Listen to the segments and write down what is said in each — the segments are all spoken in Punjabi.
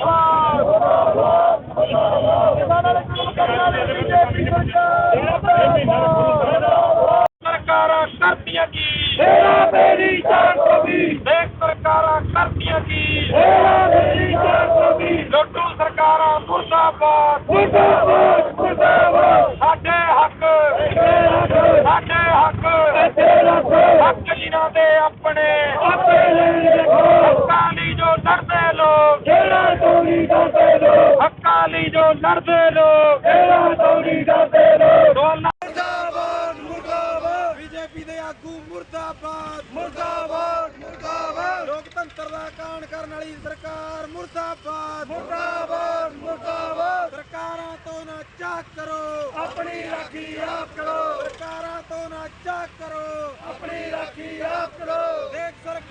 ਬਹੁਤ ਸਰਕਾਰਾਂ ਕਰਦੀਆਂ ਕੀ ਤੇਰਾ ਮੇਰੀ 420 ਦੇਖ ਸਰਕਾਰਾਂ ਕਰਦੀਆਂ ਕੀ ਤੇਰਾ ਮੇਰੀ 420 ਲੋਟੂ ਸਰਕਾਰਾਂ ਮੁਰਦਾਬਾਦ। ਲੜਦੇ ਲੋਕ ਲੋਕ ਮੁਰਦਾਬਾਦ ਮੁਰਦਾਬਾਦ। ਬੀਜੇਪੀ ਦੇ ਆਗੂ ਮੁਰਦਾਬਾਦ। ਮੁਰਦਾਬਾਦ ਮੁਰਦਾਬਾਦ। ਲੋਕਤੰਤਰ ਦਾ ਕਾਣ ਕਰਨ ਵਾਲੀ ਸਰਕਾਰ ਮੁਰਦਾਬਾਦ। ਮੁਰਦਾਬਾਦ ਮੁਰਦਾਬਾਦ। ਸਰਕਾਰਾਂ ਤੋਂ ਨਾ ਚਾਕ ਕਰੋ। ਆਪਣੀ ਰਾਖੀ ਆਪ ਕਰੋ। ਸਰਕਾਰਾਂ ਤੋਂ ਨਾ ਚਾਕ ਕਰੋ। ਆਪਣੀ ਰਾਖੀ ਆਪ ਕਰੋ।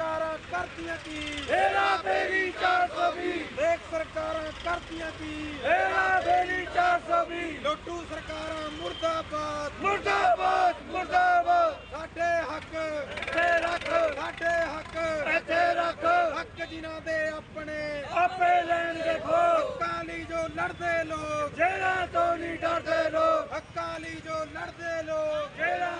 ਸਰਕਾਰਾਂ ਕਰਦੀਆਂ ਕੀ? ਹੇਰਾ ਫੇਰੀ 420 ਦੇਖ ਸਰਕਾਰਾਂ ਕਰਦੀਆਂ ਕੀ? ਹੇਰਾ ਫੇਰੀ 420 ਲੋਟੂ ਸਰਕਾਰਾਂ ਮੁਰਦਾਬਾਦ। ਮੁਰਦਾਬਾਦ ਮੁਰਦਾਬਾਦ। ਸਾਡੇ ਹੱਕ। ਇੱਥੇ ਰੱਖ। ਸਾਡੇ ਹੱਕ। ਇੱਥੇ ਰੱਖ। ਹੱਕ ਜਿਨ੍ਹਾਂ ਦੇ ਆਪਣੇ। ਆਪੇ ਲੈਣਗੇ ਖੋ। ਹੱਕਾਂ ਲਈ ਜੋ ਲੜਦੇ ਲੋਕ। ਜਿਹੜਾ ਤੋਂ ਨਹੀਂ ਡਰਦੇ ਲੋਕ। ਹੱਕਾਂ ਲਈ ਜੋ ਲੜਦੇ ਲੋਕ। ਜਿਹੜਾ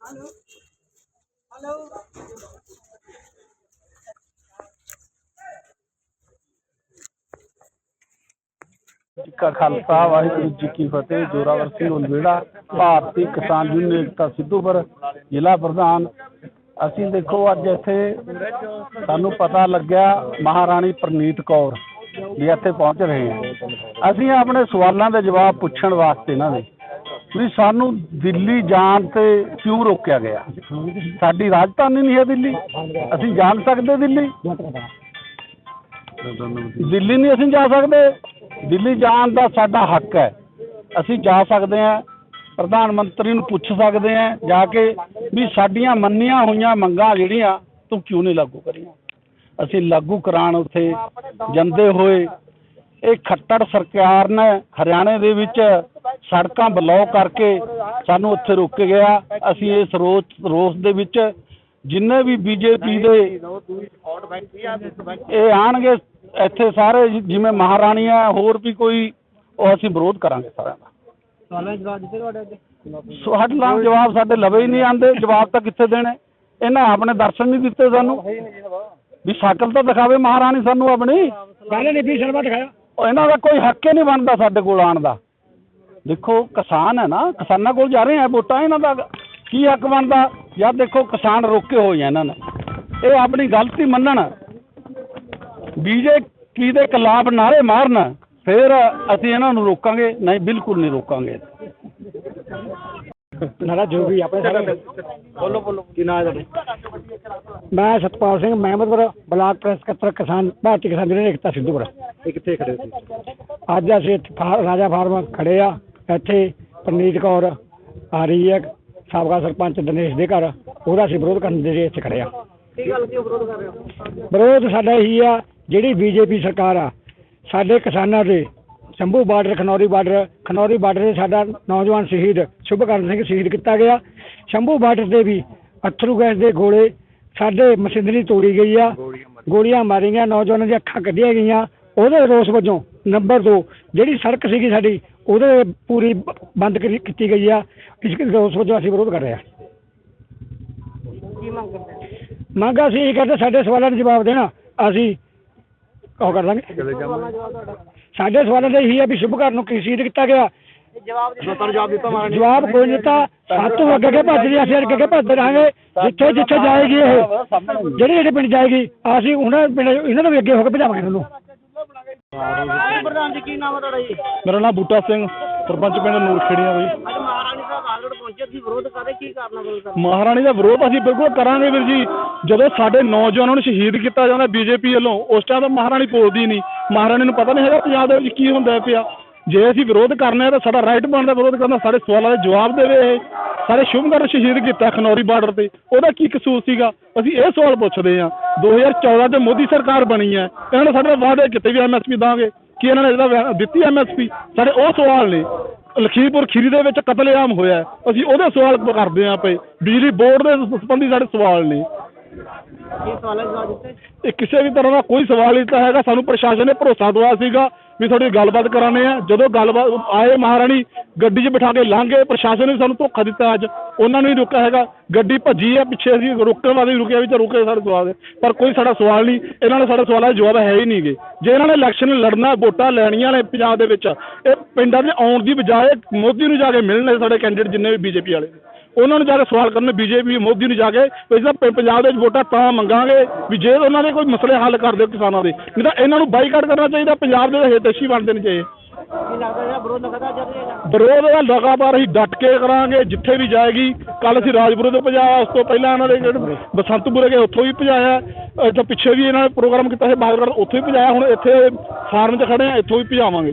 ਅਕਾਲ ਕੀ ਕਾ ਖਾਲਸਾ ਵਾਹਿਗੁਰੂ ਜੀ ਕੀ ਫਤਿਹ, ਜੋਰਾਵਰ ਸਿੰਘ ਉਲਵੇੜਾ, ਭਾਰਤੀ ਕਿਸਾਨ ਯੂਨੀਅਨ ਏਕਤਾ ਸਿੱਧੂਪੁਰ, ਜ਼ਿਲ੍ਹਾ ਪ੍ਰਧਾਨ। ਅਸੀਂ ਦੇਖੋ ਅੱਜ ਇੱਥੇ ਸਾਨੂੰ ਪਤਾ ਲੱਗਿਆ ਮਹਾਰਾਣੀ ਪ੍ਰਨੀਤ ਕੌਰ ਵੀ ਇੱਥੇ ਪਹੁੰਚ ਰਹੇ ਹਾਂ। ਅਸੀਂ ਆਪਣੇ ਸਵਾਲਾਂ ਦੇ ਜਵਾਬ ਪੁੱਛਣ ਵਾਸਤੇ ਇਹਨਾਂ ਦੇ। ਵੀ ਸਾਨੂੰ ਦਿੱਲੀ ਜਾਣ ਤੇ ਕਿਉਂ ਰੋਕਿਆ ਗਿਆ? ਸਾਡੀ ਰਾਜਧਾਨੀ ਨਹੀਂ ਹੈ ਦਿੱਲੀ। ਅਸੀਂ ਜਾਣ ਸਕਦੇ ਦਿੱਲੀ। ਦਿੱਲੀ ਨਹੀਂ ਅਸੀਂ ਜਾ ਸਕਦੇ। ਦਿੱਲੀ ਜਾਣ ਦਾ ਸਾਡਾ ਹੱਕ ਹੈ। ਅਸੀਂ ਜਾ ਸਕਦੇ ਹਾਂ। ਪ੍ਰਧਾਨ ਮੰਤਰੀ ਨੂੰ ਪੁੱਛ ਸਕਦੇ ਹਾਂ। ਜਾ ਕੇ ਵੀ ਸਾਡੀਆਂ ਮੰਨੀਆਂ ਹੋਈਆਂ ਮੰਗਾਂ ਜਿਹੜੀਆਂ ਤੂੰ ਕਿਉਂ ਨਹੀਂ ਲਾਗੂ ਕਰੀਆਂ? ਅਸੀਂ ਲਾਗੂ ਕਰਾਉਣ ਉੱਥੇ ਜਾਂਦੇ ਹੋਏ ਇਹ ਖੱਟੜ ਸਰਕਾਰ ਨੇ ਹਰਿਆਣੇ ਦੇ ਵਿੱਚ ਸੜਕਾਂ ਬਲੌਕ ਕਰਕੇ ਸਾਨੂੰ ਉੱਥੇ ਰੋਕ ਗਿਆ। ਅਸੀਂ ਇਸ ਰੋਸ ਰੋਸ ਦੇ ਵਿੱਚ ਜਿੰਨੇ ਵੀ ਬੀਜੇਪੀ ਦੇ ਇਹ ਆਣਗੇ ਇੱਥੇ ਸਾਰੇ ਜਿਵੇਂ ਮਹਾਰਾਣੀ ਆ ਹੋਰ ਵੀ ਕੋਈ ਉਹ ਅਸੀਂ ਵਿਰੋਧ ਕਰਾਂਗੇ ਸਾਰਿਆਂ ਦਾ। ਸਵਾਲਾਂ ਜਵਾਬ ਦਿੱਤੇ ਤੁਹਾਡੇ ਅੱਗੇ? ਸਾਡੇ ਨਾਲ ਜਵਾਬ ਸਾਡੇ ਲਵੇ ਹੀ ਨਹੀਂ ਆਂਦੇ ਜਵਾਬ ਤਾਂ ਕਿੱਥੇ ਦੇਣੇ? ਇਹਨਾਂ ਆਪਣੇ ਦਰਸ਼ਨ ਨਹੀਂ ਦਿੱਤੇ ਸਾਨੂੰ। ਵੀ ਸ਼ਕਲ ਤਾਂ ਦਿਖਾਵੇ ਮਹਾਰਾਣੀ ਸਾਨੂੰ ਆਪਣੀ। ਪਹਿਲੇ ਨੇ 20 ਸਰਵਾ ਦਿਖਾਇਆ ਇਹਨਾਂ ਦਾ ਕੋਈ ਹੱਕ ਹੀ ਨਹੀਂ ਬਣਦਾ ਸਾਡੇ ਕੋਲ ਆਉਣ ਦਾ। ਦੇਖੋ ਕਿਸਾਨ ਹੈ ਨਾ ਕਿਸਾਨਾਂ ਕੋਲ ਜਾ ਰਹੇ ਆ ਵੋਟਾਂ ਇਹਨਾਂ ਦਾ ਕੀ ਹੱਕ ਬਣਦਾ? ਯਾਰ ਦੇਖੋ ਕਿਸਾਨ ਰੋਕੇ ਹੋਏ ਆ ਇਹਨਾਂ ਨੇ ਇਹ ਆਪਣੀ ਗਲਤੀ ਮੰਨਣ। ਬੀਜੇਪੀ ਦੇ ਖਿਲਾਫ ਨਾਰੇ ਮਾਰਨ ਫਿਰ ਅਸੀਂ ਇਹਨਾਂ ਨੂੰ ਰੋਕਾਂਗੇ। ਨਹੀਂ ਬਿਲਕੁਲ ਨਹੀਂ ਰੋਕਾਂਗੇ। ਨਾਰਾ ਜੋ ਵੀ ਆਪਣੇ ਸਾਰੇ। ਬੋਲੋ ਬੋਲੋ। ਕੀ ਨਾਮ ਹੈ ਤੁਹਾਡਾ? ਮੈਂ ਸਤਪਾਲ ਸਿੰਘ ਮਹਿਮਦਪੁਰ ਬਲਾਕ ਪ੍ਰੈਸ ਸਕੱਤਰ ਕਿਸਾਨ ਭਾਰਤੀ ਕਿਸਾਨ ਯੂਨੀਅਨ ਏਕਤਾ ਸਿੱਧੂਪੁਰ। ਇਹ ਕਿੱਥੇ ਖੜੇ ਸੀ ਅੱਜ ਅਸੀਂ ਇੱਥੇ ਰਾਜਾ ਫਾਰਮ ਖੜੇ ਆ। ਇੱਥੇ ਪਰਨੀਤ ਕੌਰ ਆ ਰਹੀ ਹੈ ਸਾਬਕਾ ਸਰਪੰਚ ਦਿਨੇਸ਼ ਦੇ ਘਰ ਉਹਦਾ ਅਸੀਂ ਵਿਰੋਧ ਕਰਨ ਦੇ ਲਈ ਇੱਥੇ ਖੜੇ ਆ। ਕੀ ਗੱਲ ਕਿਉਂ ਵਿਰੋਧ ਕਰ ਰਹੇ ਹੋ? ਵਿਰੋਧ ਸਾਡਾ ਇਹੀ ਆ ਜਿਹੜੀ ਬੀਜੇਪੀ ਸਰਕਾਰ ਆ ਸਾਡੇ ਕਿਸਾਨਾਂ ਦੇ Shambhu border Khanauri border Khanauri border ਤੇ ਸਾਡਾ ਨੌਜਵਾਨ ਸ਼ਹੀਦ ਸ਼ੁਭਕਰਨ ਸਿੰਘ ਸ਼ਹੀਦ ਕੀਤਾ ਗਿਆ। ਸ਼ੰਭੂ ਬਾਰਡਰ ਤੇ ਵੀ ਅਥਰੂ ਗੈਸ ਦੇ ਗੋਲੇ ਸਾਡੇ ਮਸ਼ੀਨਰੀ ਤੋੜੀ ਗਈ ਆ। ਗੋਲੀਆਂ ਮਾਰੀਆਂ ਨੌਜਵਾਨਾਂ ਦੀਆਂ ਅੱਖਾਂ ਕੱਢੀਆਂ ਗਈਆਂ। ਉਹਦੇ ਰੋਸ ਵਜੋਂ ਨੰਬਰ 2 ਜਿਹੜੀ ਸੜਕ ਸੀਗੀ ਸਾਡੀ ਉਹਦੇ ਪੂਰੀ ਬੰਦ ਕਰੀ- ਕੀਤੀ ਗਈ ਆ। ਇਸ ਰੋਸ ਵਜੋਂ ਅਸੀਂ ਵਿਰੋਧ ਕਰ ਰਹੇ ਹਾਂ ਕੀ ਮੰਗ ਕਰਦੇ ਆ? ਮੰਗ ਅਸੀਂ ਇਹ ਕਰਦੇ ਸਾਡੇ ਸਵਾਲਾਂ ਦਾ ਜਵਾਬ ਦੇਣਾ। ਅਸੀਂ ਉਹ ਕਰ ਲਾਂਗੇ। ਸਾਡੇ ਸਵਾਲਾਂ ਦਾ ਇਹੀ ਹੈ ਵੀ ਸ਼ੁਭ ਘਰ ਨੂੰ ਕੀ ਸ਼ਹੀਦ ਕੀਤਾ ਗਿਆ। ਜਵਾਬ ਦੇ ਜਵਾਬ ਦਿੱਤਾ ਜਵਾਬ ਕੋਈ ਨਹੀਂ ਦਿੱਤਾ ਸਾਤੋਂ ਅੱਗੇ ਅੱਗੇ ਭੱਜਦੇ ਅਸੀਂ ਅੱਗੇ ਅੱਗੇ ਭੱਜਦੇ ਰਹਾਂਗੇ ਜਿੱਥੇ ਜਿੱਥੇ ਜਾਏਗੀ ਇਹ। ਜਿਹੜੇ ਜਿਹੜੇ ਪਿੰਡ ਜਾਏਗੀ ਅਸੀਂ ਉਹਨਾਂ ਪਿੰਡ ਇਹਨਾਂ ਨੂੰ ਵੀ ਅੱਗੇ ਹੋ ਕੇ ਭਜਾਵਾਂਗੇ ਤੁਹਾਨੂੰ। ਪ੍ਰਧਾਨ ਜੀ ਕੀ ਨਾਮ ਹੈ ਤੁਹਾਡਾ ਜੀ? ਮੇਰਾ ਨਾਮ ਬੂਟਾ ਸਿੰਘ ਸਰਪੰਚ ਪਿੰਡ ਨੂਰਖੇੜੀਆਂ ਬਈ ਅੱਜ ਮਹਾਰਾਣੀ ਸਾਹਿਬ ਆਲੜ ਪਹੁੰਚੇ ਸੀ ਵਿਰੋਧ ਕਰਦੇ ਕੀ ਕਾਰਨ ਵਿਰੋਧ ਕਰਦੇ ਮਹਾਰਾਣੀ ਦਾ ਵਿਰੋਧ ਅਸੀਂ ਬਿਲਕੁਲ ਕਰਾਂਗੇ ਵੀਰ ਜੀ। ਜਦੋਂ ਸਾਡੇ ਨੌਜਵਾਨਾਂ ਨੂੰ ਸ਼ਹੀਦ ਕੀਤਾ ਜਾਂਦਾ ਬੀਜੇਪੀ ਵੱਲੋਂ ਉਸ ਟਾਈਮ ਤਾਂ ਮਹਾਰਾਣੀ ਬੋਲਦੀ ਨਹੀਂ। ਮਹਾਰਾਣੀ ਨੂੰ ਪਤਾ ਨਹੀਂ ਹੈਗਾ ਪੰਜਾਬ ਦੇ ਵਿੱਚ ਕੀ ਹੁੰਦਾ ਪਿਆ। ਜੇ ਅਸੀਂ ਵਿਰੋਧ ਕਰਨੇ ਆ ਤਾਂ ਸਾਡਾ ਰਾਈਟ ਬਣਦਾ ਵਿਰੋਧ ਕਰਨਾ ਸਾਡੇ ਸਵਾਲਾਂ ਦੇ ਜਵਾਬ ਦੇਵੇ ਇਹ। ਸਾਡੇ ਸ਼ੁਭਕਰਨ ਸ਼ਹੀਦ ਕੀਤਾ ਖਨੌਰੀ ਬਾਰਡਰ ਤੇ। ਉਹਦਾ ਕੀ ਕਸੂਰ ਸੀਗਾ? ਅਸੀਂ ਇਹ ਸਵਾਲ ਪੁੱਛਦੇ ਆ 2014 ਤੇ ਮੋਦੀ ਸਰਕਾਰ ਬਣੀ ਹੈ। ਇਹਨਾਂ ਨੇ ਸਾਡੇ ਨਾਲ ਵਾਅਦੇ ਕੀਤੇ ਵੀ ਐਮਐਸਪੀ ਦਾਂਗੇ। ਕੀ ਇਹਨਾਂ ਨੇ ਵੈ- ਦਿੱਤੀ ਐਮਐਸਪੀ ਸਾਡੇ ਉਹ ਸਵਾਲ ਨੇ। ਲਖੀਮਪੁਰ ਖੀਰੀ ਦੇ ਵਿੱਚ ਕਤਲੇਆਮ ਹੋਇਆ ਹੈ। ਅਸੀਂ ਉਹਦੇ ਸਵਾਲ ਕਰਦੇ ਆਂ ਪਏ ਬਿਜਲੀ ਬੋਰਡ ਦੇ ਸੰਬੰਧੀ ਸਾਡੇ ਸਵਾਲ ਨੇ। ਕੀ ਸਵਾਲਾਂ ਜਵਾਬ ਦਿੱਤੇ ਇਹ ਕਿਸੇ ਵੀ ਤਰ੍ਹਾਂ ਦਾ ਕੋਈ ਸਵਾਲ ਨਹੀਂ ਤਾਂ ਹੈਗਾ। ਸਾਨੂੰ ਪ੍ਰਸ਼ਾਸਨ ਨੇ ਭਰੋਸਾ ਦਵਾਇਆ ਸੀਗਾ। ਵੀ ਤੁਹਾਡੀ ਗੱਲਬਾਤ ਕਰਾਣੇ ਆ ਜਦੋਂ ਗੱਲਬਾਤ ਆਏ ਮਹਾਰਾਣੀ, ਗੱਡੀ 'ਚ ਬਿਠਾ ਕੇ ਲੰਘੇ, ਪ੍ਰਸ਼ਾਸਨ ਨੇ ਸਾਨੂੰ ਧੋਖਾ ਦਿੱਤਾ ਅੱਜ। ਉਹਨਾਂ ਨੂੰ ਹੀ ਰੋਕਿਆ ਹੈਗਾ। ਗੱਡੀ ਭੱਜੀ ਆ ਪਿੱਛੇ ਅਸੀਂ, ਰੋਕਣ ਵਾਲੇ ਵੀ ਰੁਕਿਆ ਵੀ ਤਾਂ ਰੁਕੇ ਸਾਡੇ ਸਵਾਲ ਦੇ। ਪਰ ਕੋਈ ਸਾਡਾ ਸਵਾਲ ਨਹੀਂ। ਇਹਨਾਂ ਨੇ ਸਾਡਾ ਸਵਾਲਾਂ ਦੇ ਜਵਾਬ ਹੈ ਹੀ ਨਹੀਂਗੇ ਜੇ ਇਹਨਾਂ ਨੇ ਇਲੈਕਸ਼ਨ ਲੜਨਾ, ਵੋਟਾਂ ਲੈਣੀਆਂ ਨੇ ਪੰਜਾਬ ਦੇ ਵਿੱਚ, ਇਹ ਪਿੰਡਾਂ 'ਚ ਆਉਣ ਦੀ ਬਜਾਏ ਮੋਦੀ ਨੂੰ ਜਾ ਕੇ ਮਿਲਣ ਸਾਡੇ ਕੈਂਡੀਡੇਟ ਜਿੰਨੇ ਵੀ ਬੀਜੇਪੀ ਵਾਲੇ ਉਹਨਾਂ ਨੂੰ ਜਾ ਕੇ ਸਵਾਲ ਕਰਨ, ਬੀਜੇਪੀ, ਮੋਦੀ ਨੂੰ ਜਾ ਕੇ ਵੀ ਅਸੀਂ ਪੰਜਾਬ ਦੇ ਵਿੱਚ ਵੋਟਾਂ ਤਾਂ ਮੰਗਾਂਗੇ ਵੀ ਜੇ ਉਹਨਾਂ ਦੇ ਕੋਈ ਮਸਲੇ ਹੱਲ ਕਰ ਦਿਓ ਕਿਸਾਨਾਂ ਦੇ, ਨਹੀਂ ਤਾਂ ਇਹਨਾਂ ਨੂੰ ਬਾਈਕਾਟ ਕਰਨਾ ਚਾਹੀਦਾ, ਪੰਜਾਬ ਦੇ ਹਿਤੈਸ਼ੀ ਬਣ ਨੇ ਚਾਹੀਦੇ ਵਿਰੋਧ ਲਗਾਤਾਰ ਦਾ ਲਗਾਤਾਰ ਅਸੀਂ ਡਟ ਕੇ ਕਰਾਂਗੇ, ਜਿੱਥੇ ਵੀ ਜਾਏਗੀ ਕੱਲ ਅਸੀਂ ਰਾਜਪੁਰੇ ਤੋਂ ਭਜਾਇਆ ਉਸ ਤੋਂ ਪਹਿਲਾਂ ਇਹਨਾਂ ਦੇ ਜਿਹੜੇ ਬਸੰਤਪੁਰੇ ਗਏ, ਉੱਥੋਂ ਵੀ ਭਜਾਇਆ। ਇੱਥੇ ਪਿੱਛੇ ਵੀ ਇਹਨਾਂ ਨੇ ਪ੍ਰੋਗਰਾਮ ਕੀਤਾ ਸੀ ਬਾਗੜ ਉੱਥੋਂ ਵੀ ਭਜਾਇਆ, ਹੁਣ ਇੱਥੇ ਫਾਰਮ 'ਚ ਖੜੇ ਆ, ਇੱਥੋਂ ਵੀ ਭਜਾਵਾਂਗੇ।